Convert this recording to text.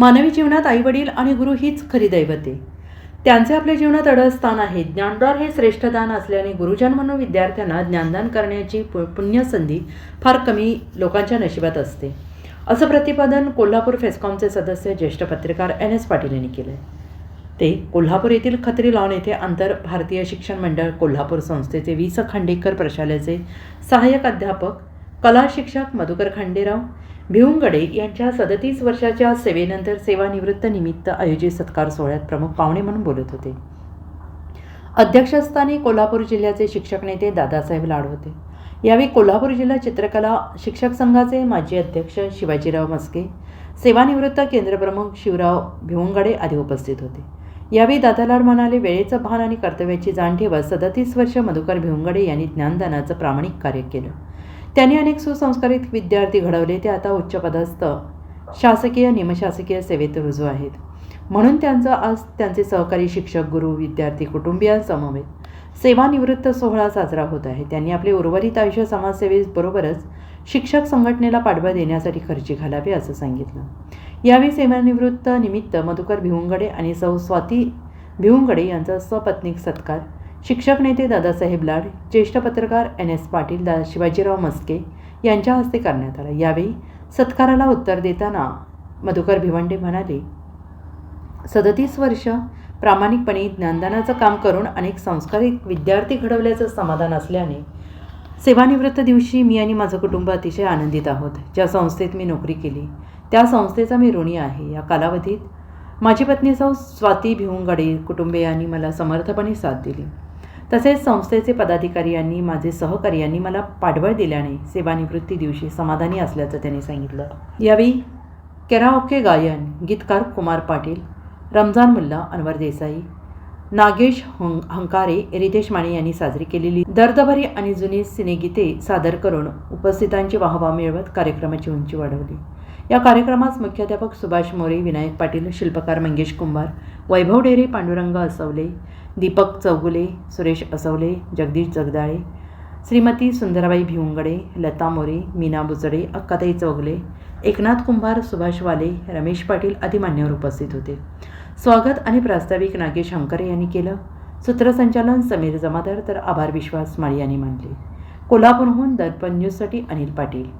मानवी जीवनात आईवडील आणि गुरु हीच खरी दैवते. त्यांचे आपल्या जीवनात अडस्थान आहे. ज्ञानदार हे श्रेष्ठ दान असल्याने गुरुजन म्हणून विद्यार्थ्यांना ज्ञानदान करण्याची पु- पुण्यसंधी फार कमी लोकांच्या नशिबात असते. असं प्रतिपादन कोल्हापूर फेस्कॉमचे सदस्य ज्येष्ठ पत्रकार एन एस पाटील यांनी केलं ते कोल्हापूर येथील खत्री लॉन येथे आंतर भारतीय शिक्षण मंडळ कोल्हापूर संस्थेचे वि स खांडेकर प्रशालेचे सहाय्यक अध्यापक कला शिक्षक मधुकर खांडेराव भिवंगडे यांच्या सदतीस वर्षाच्या सेवेनंतर सेवानिवृत्त निमित्त आयोजित सत्कार सोहळ्यात प्रमुख पाहुणे म्हणून बोलत होते. अध्यक्षस्थानी कोल्हापूर जिल्ह्याचे शिक्षक नेते दादासाहेब लाड होते यावेळी कोल्हापूर जिल्हा चित्रकला शिक्षक संघाचे माजी अध्यक्ष शिवाजीराव मस्के सेवानिवृत्त केंद्रप्रमुख शिवराव भिवंगडे आदी उपस्थित होते. यावेळी दादालाड म्हणाले वेळेचं भान आणि कर्तव्याची जाण ठेवत सदतीस वर्ष मधुकर भिवंगडे यांनी ज्ञानदानाचं प्रामाणिक कार्य केलं. त्यांनी अनेक सुसंस्कारित विद्यार्थी घडवले ते आता उच्चपदस्थ शासकीय निमशासकीय सेवेत रुजू आहेत. म्हणून त्यांचं आज त्यांचे सहकारी शिक्षक गुरु विद्यार्थी कुटुंबियांसमवेत सेवानिवृत्त सोहळा साजरा होत आहे. त्यांनी आपले उर्वरित आयुष्य समाजसेवेबरोबरच शिक्षक संघटनेला पाठबळ देण्यासाठी खर्ची घालावे असं सांगितलं. यावेळी सेवानिवृत्त निमित्त मधुकर भिवंगडे आणि सौ स्वाती भिवंगडे यांचा सपत्नीक सत्कार शिक्षक नेते दादासाहेब लाड ज्येष्ठ पत्रकार एन एस पाटील दा शिवाजीराव मस्के यांच्या हस्ते करण्यात आला. यावेळी सत्काराला उत्तर देताना मधुकर भिवंडे म्हणाले सदतीस वर्ष प्रामाणिकपणे ज्ञानदानाचं काम करून अनेक संस्कारित विद्यार्थी घडवल्याचं समाधान असल्याने सेवानिवृत्त दिवशी मी आणि माझं कुटुंब अतिशय आनंदित आहोत. ज्या संस्थेत मी नोकरी केली त्या संस्थेचा मी ऋणी आहे. या कालावधीत माझी पत्नी सौ स्वाती भिवंगडे कुटुंबियांनी मला समर्थपणे साथ दिली. तसेच संस्थेचे पदाधिकारी यांनी माझे सहकारी यांनी मला पाठबळ दिल्याने सेवानिवृत्ती दिवशी समाधानी असल्याचं त्यांनी सांगितलं. यावेळी केराओके गायन गीतकार कुमार पाटील रमजान मुल्ला अनवर देसाई नागेश हं हंकारे रितेश माने यांनी साजरी केलेली दर्दभरी आणि जुनी सिनेगीते सादर करून उपस्थितांची वाहवा मिळवत कार्यक्रमाची उंची वाढवली. या कार्यक्रमास मुख्याध्यापक सुभाष मोरे विनायक पाटील शिल्पकार मंगेश कुंभार वैभव डेरे पांडुरंग असवले दीपक चौगुले सुरेश असवले जगदीश जगदाळे श्रीमती सुंदराबाई भिवंगडे लता मोरे मीना बुचडे अक्काताई चौगले एकनाथ कुंभार सुभाष वाले रमेश पाटील आदी मान्यवर उपस्थित होते. स्वागत आणि प्रास्ताविक नागेश हंकरे यांनी केलं. सूत्रसंचालन समीर जमादार तर आभार विश्वास माळी यांनी मानले. कोल्हापूरहून दर्पण न्यूजसाठी अनिल पाटील.